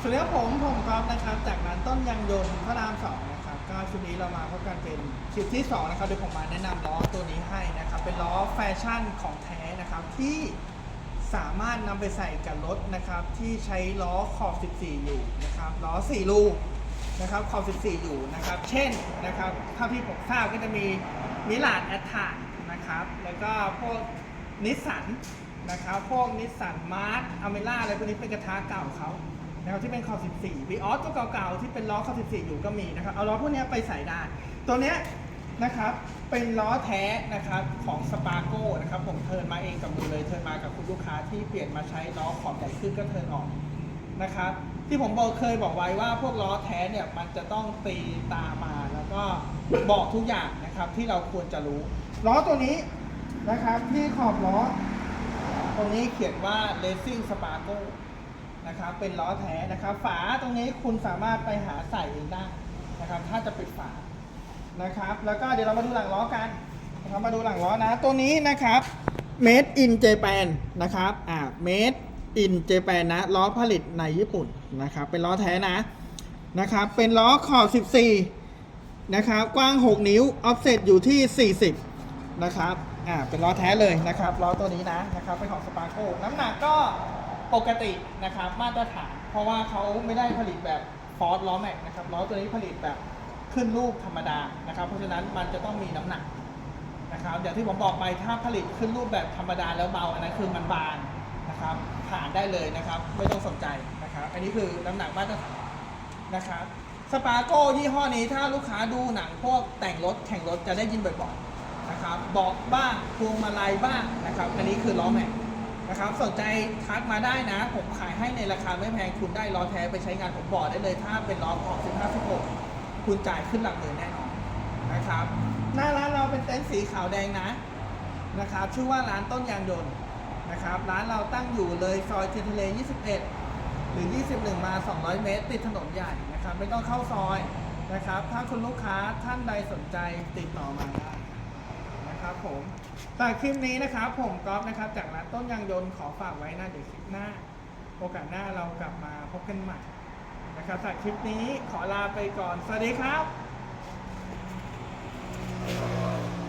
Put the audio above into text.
สวัสดีครับผมผมก๊อฟนะครับ จากร้านต้นยางยนต์พระรามสองนะครับ ก็ชุดนี้เรามาพบกันเป็นคลิปที่สองนะครับเดี๋ยวผมมาแนะนำล้อตัวนี้ให้นะครับ เป็นล้อแฟชั่นของแท้นะครับ ที่สามารถนำไปใส่กับรถนะครับ ที่ใช้ล้อขอบ 14 อยู่นะครับล้อ 4 ลูกนะครับขอบ 14 อยู่นะครับ เช่นนะครับถ้าที่ผมทราบก็จะมีมิลานแอตทานะครับ แล้วก็พวกนิสสันนะครับพวกนิสสันมาร์ทอเมล่าอะไรพวกนี้เป็นกระทะเก่าเขา นะครับที่เป็นขอบ14 v ีออสตัวเก่าๆที่เป็นล้อขอบ14 อยู่ก็มีนะครับเอาล้อพวกนี้ไปใส่ได้ตัวเนี้ยนะครับเป็นล้อแท้นะครับของสปาโก้นะครับผมเทิร์นมาเองกับมือเลยเทิร์นมากับคุณลูกค้าที่เปลี่ยนมาใช้ล้อขอบใหญ่ขึ้นก็เทิร์นออกนะครับที่ผมบอกเคยบอกไว้ว่าพวกล้อแท้เนี่ยมันจะต้องตีตามาแล้วก็บอกทุกอย่างนะครับที่เราควรจะรู้ล้อตัวนี้นะครับที่ขอบล้อ ตรงนี้เขียนว่า Racing Spargo นะครับเป็นล้อแท้นะครับ ฝาตรงนี้คุณสามารถไปหาใส่เองได้นะครับ ถ้าจะปิดฝานะครับ แล้วก็เดี๋ยวเรามาดูหลังล้อกันนะครับมาดูหลังล้อนะ ตัวนี้นะครับ Made in Japan นะครับอ่า Made in Japan นะล้อผลิตในญี่ปุ่นนะครับ เป็นล้อแท้นะนะครับ เป็นล้อขอบ 14 นะครับ กว้าง 6 นิ้ว offset อยู่ที่ 40 นะครับ อ่า เป็นล้อแท้เลยนะครับ ล้อตัวนี้นะ นะครับ เป็นของสปาโก้น้ำหนักก็ ปกตินะครับมาตรฐาน เพราะว่าเขาไม่ได้ผลิตแบบฟอร์ดล้อแม็กนะครับล้อตัวนี้ผลิตแบบขึ้นรูปธรรมดานะครับ เพราะฉะนั้นมันจะต้องมีน้ำหนักนะครับอย่างที่ผมบอกไปถ้าผลิตขึ้นรูปแบบธรรมดาแล้วเบาอันนั้นคือมันบานนะครับผ่านได้เลยนะครับ ไม่ต้องสนใจนะครับ อันนี้คือน้ำหนักมาตรฐานนะครับสปาโก้ยี่ห้อนี้ถ้าลูกค้าดูหนังพวกแต่งรถแข่งรถจะได้ยินบ่อยๆนะครับเบอกบ้างพวงมาลัยบ้างนะครับ อันนี้คือล้อแม็ก นะครับสนใจทักมาได้นะ ผมขายให้ในราคาไม่แพงคุณได้ล้อแท้ไปใช้งานผมบอกได้เลย ถ้าเป็นล้อออก 15 16 คุณจ่ายขึ้นหลักหมื่นแน่นอนนะครับ หน้าร้านเราเป็นเต็นท์สีขาวแดงนะนะครับชื่อว่าร้านต้นยางยนต์นะครับร้านเราตั้งอยู่เลยซอยเทียนทะเล 21 หรือ 21 มา 200 เมตร ติดถนนใหญ่นะครับ ไม่ต้องเข้าซอยนะครับ ถ้าคุณลูกค้าท่านใดสนใจติดต่อมาครับ ผมแต่คลิปนี้นะครับผมก๊อฟนะครับ จากร้านต้นยางยนต์ขอฝากไว้นะเดี๋ยวคลิปหน้า โอกาสหน้าเรากลับมาพบกันใหม่นะครับสำหรับคลิปนี้ขอลาไปก่อน สวัสดีครับ